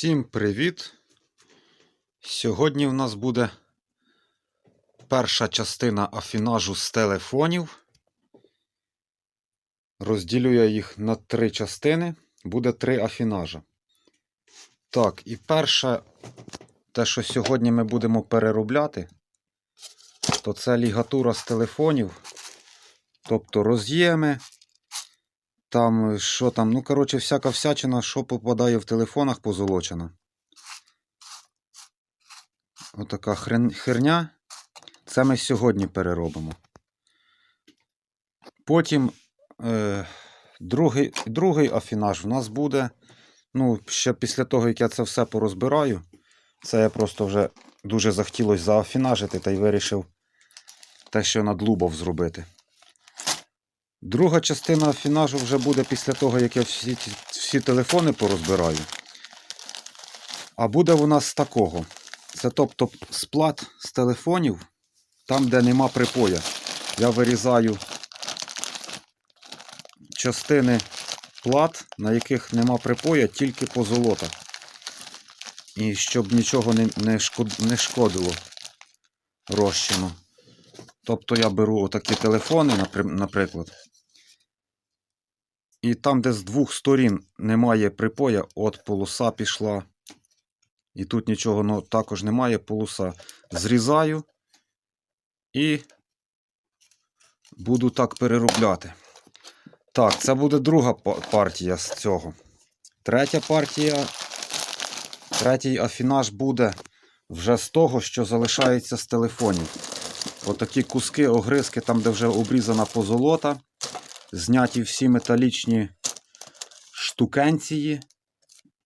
Всім привіт! Сьогодні в нас буде перша частина афінажу з телефонів. Розділю я їх на три частини. Буде три афінажа. Так, і перше, те, що сьогодні ми будемо переробляти, то це лігатура з телефонів. Тобто роз'єми, там, що там, ну, коротше, всяка всячина, що попадає в телефонах, позолочена. Отака хрен, херня. Це ми сьогодні переробимо. Потім е, другий, другий афінаж в нас буде. Ну, ще після того, як я це все порозбираю. Це я просто вже дуже захотілося заафінажити та й вирішив те, що надлубав зробити. Друга частина афінажу вже буде після того, як я всі, всі телефони порозбираю. А буде вона з такого. Це тобто сплат з телефонів, там, де нема припоя. Я вирізаю частини плат, на яких нема припоя, тільки позолота. І щоб нічого не, не, шкод, не шкодило розчину. Тобто я беру отакі телефони, наприклад. І там, де з двох сторін немає припоя, от полоса пішла. І тут нічого ну, також немає, полоса. Зрізаю і буду так переробляти. Так, це буде друга партія з цього. Третя партія. Третій афінаж буде вже з того, що залишається з телефонів. Отакі куски, огризки, там, де вже обрізана позолота зняті всі металічні штукенції,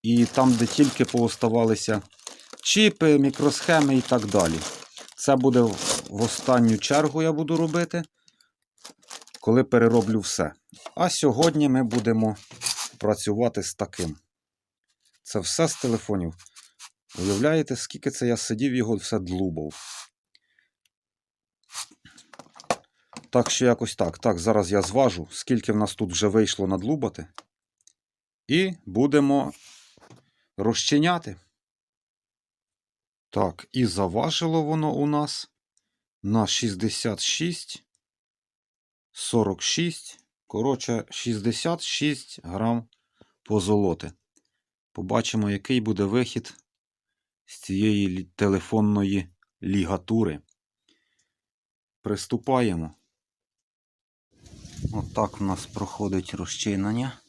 і там, де тільки пооставалися чіпи, мікросхеми і так далі. Це буде в останню чергу я буду робити, коли перероблю все. А сьогодні ми будемо працювати з таким. Це все з телефонів. Уявляєте, скільки це я сидів його все длубав. Так що якось так. Так, зараз я зважу, скільки в нас тут вже вийшло надлубати. І будемо розчиняти. Так, і заважило воно у нас на 66, 46, коротше, 66 грам позолоти. Побачимо, який буде вихід з цієї телефонної лігатури. Приступаємо. Отак у нас проходить розчинення.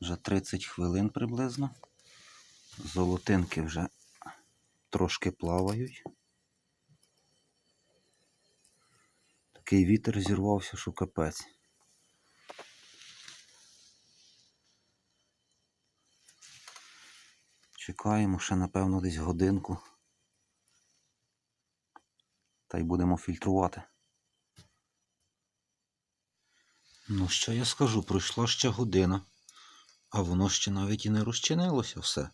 Вже 30 хвилин приблизно. Золотинки вже трошки плавають. Такий вітер зірвався, що капець. Чекаємо ще, напевно, десь годинку. Та й будемо фільтрувати. Ну, що я скажу, пройшла ще година, а воно ще навіть і не розчинилося все.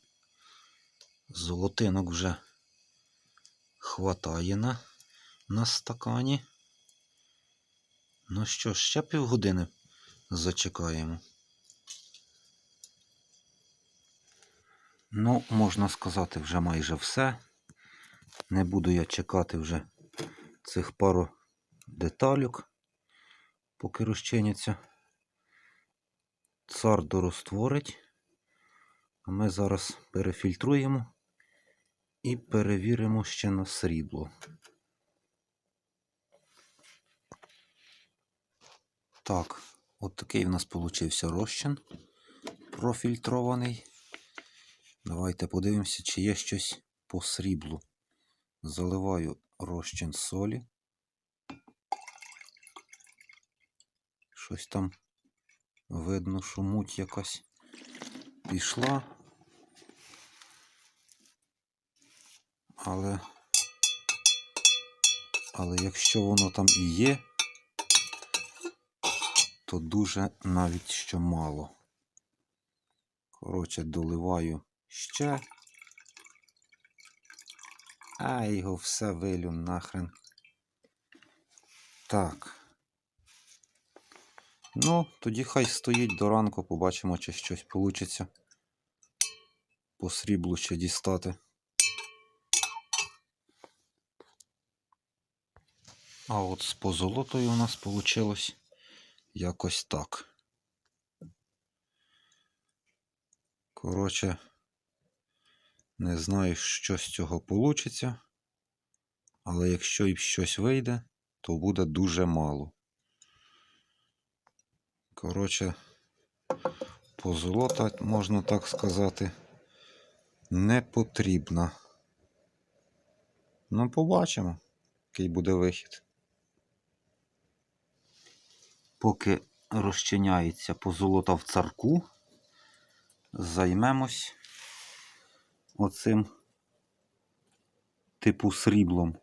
Золотинок вже хватає на, на стакані. Ну що, ще півгодини зачекаємо. Ну, можна сказати, вже майже все. Не буду я чекати вже цих пару деталюк поки розчиняться. Цар дорозтворить. А ми зараз перефільтруємо і перевіримо ще на срібло. Так, от такий в нас получився розчин профільтрований. Давайте подивимося, чи є щось по сріблу. Заливаю розчин солі. Щось там видно, що муть якась пішла. Але, але якщо воно там і є, то дуже навіть що мало. Коротше, доливаю ще. А його все вилю нахрен. Так. Ну, тоді хай стоїть до ранку, побачимо, чи щось вийде по сріблу ще дістати. А от з позолотою у нас вийшло якось так. Коротше, не знаю, що з цього вийде, але якщо і щось вийде, то буде дуже мало. Коротше, позолота, можна так сказати, не потрібна. Ну, побачимо, який буде вихід. Поки розчиняється позолота в царку, займемось оцим типу сріблом.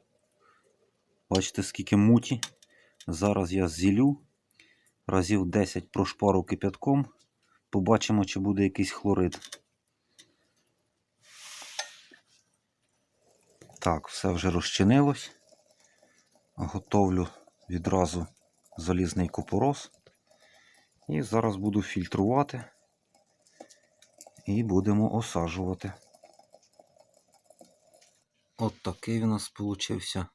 Бачите, скільки муті. Зараз я зілю разів 10 прошпару кипятком. Побачимо, чи буде якийсь хлорид. Так, все вже розчинилось. Готовлю відразу залізний купорос. І зараз буду фільтрувати і будемо осаджувати. От такий у нас получився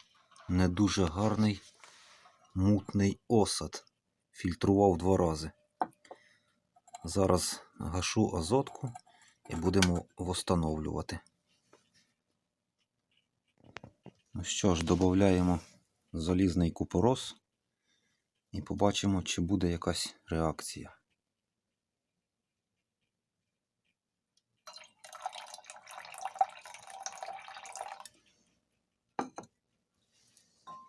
не дуже гарний мутний осад. Фільтрував два рази. Зараз гашу азотку і будемо встановлювати. Ну що ж, додаємо залізний купорос і побачимо, чи буде якась реакція.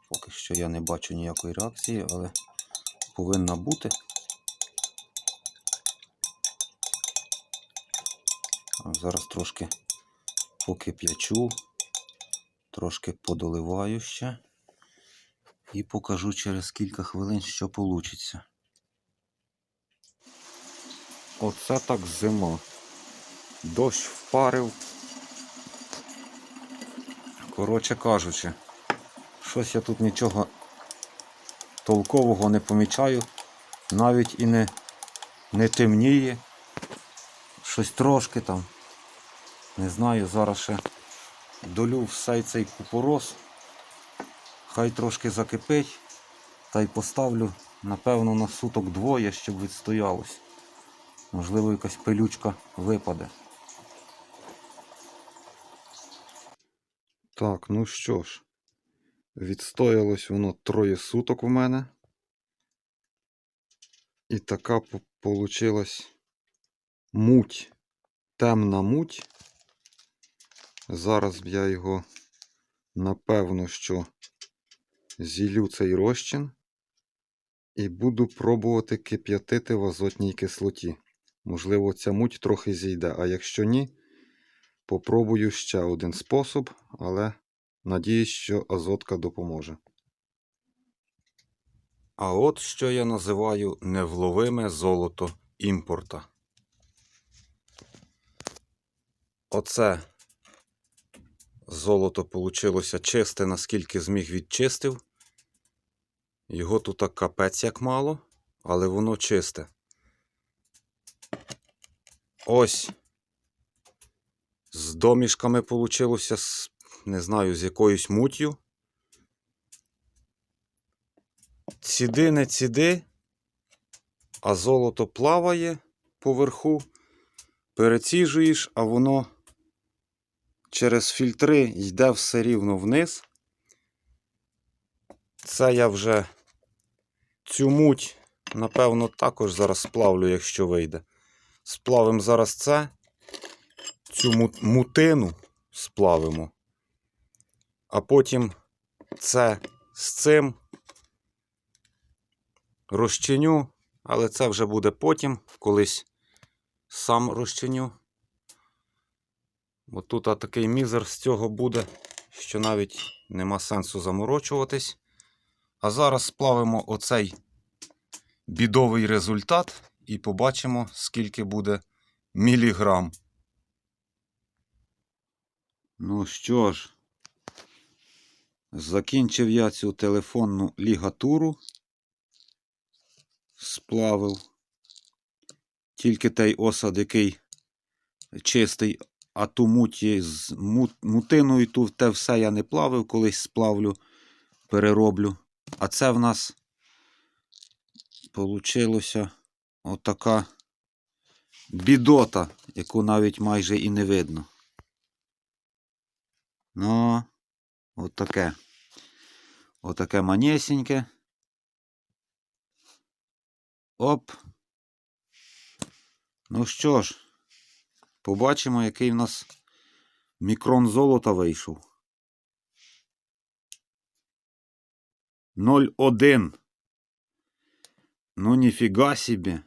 Поки що я не бачу ніякої реакції, але повинна бути. Зараз трошки покип'ячу, трошки подоливаю ще і покажу через кілька хвилин, що вийде. Оце так зима. Дощ впарив. Коротше кажучи, щось я тут нічого толкового не помічаю. Навіть і не, не темніє. Щось трошки там. Не знаю, зараз ще долю все цей купорос. Хай трошки закипить. Та й поставлю, напевно, на суток двоє, щоб відстоялось. Можливо, якась пилючка випаде. Так, ну що ж, відстоялось воно троє суток у мене. І така получилась муть, темна муть. Зараз я його, напевно, що зілю цей розчин і буду пробувати кип'ятити в азотній кислоті. Можливо, ця муть трохи зійде, а якщо ні, попробую ще один спосіб, але надіюсь, що азотка допоможе. А от що я називаю невловиме золото імпорта. Оце золото получилося чисте, наскільки зміг відчистив. Його тут так капець як мало, але воно чисте. Ось з домішками получилося, з, не знаю, з якоюсь муттю. Ціди не ціди, а золото плаває поверху, переціжуєш, а воно через фільтри йде все рівно вниз. Це я вже цю муть, напевно, також зараз сплавлю, якщо вийде. Сплавимо зараз це, цю мутину сплавимо, а потім це з цим розчиню, але це вже буде потім, колись сам розчиню. Бо тут такий мізер з цього буде, що навіть нема сенсу заморочуватись. А зараз сплавимо оцей бідовий результат і побачимо, скільки буде міліграм. Ну що ж, закінчив я цю телефонну лігатуру. Сплавив. Тільки той осад, який чистий, а ту муті з мутиною, ту те все я не плавив, колись сплавлю, перероблю. А це в нас получилося отака бідота, яку навіть майже і не видно. Ну, отаке. Отаке манесеньке. Оп. Ну що ж, побачимо, який в нас мікрон золота вийшов. 0,1. Ну, ніфіга собі.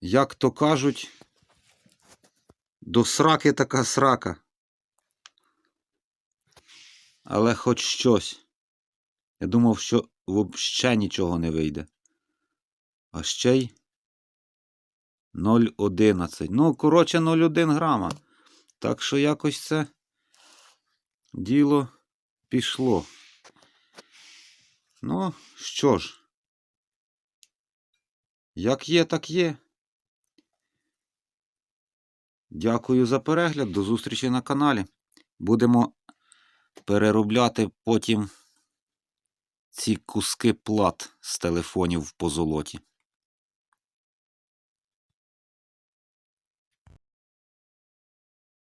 Як то кажуть, до сраки така срака. Але хоч щось. Я думав, що взагалі нічого не вийде. А ще й 0,11. Ну, коротше, 0,1 грама. Так що якось це діло пішло. Ну, що ж. Як є, так є. Дякую за перегляд. До зустрічі на каналі. Будемо переробляти потім ці куски плат з телефонів по позолоті.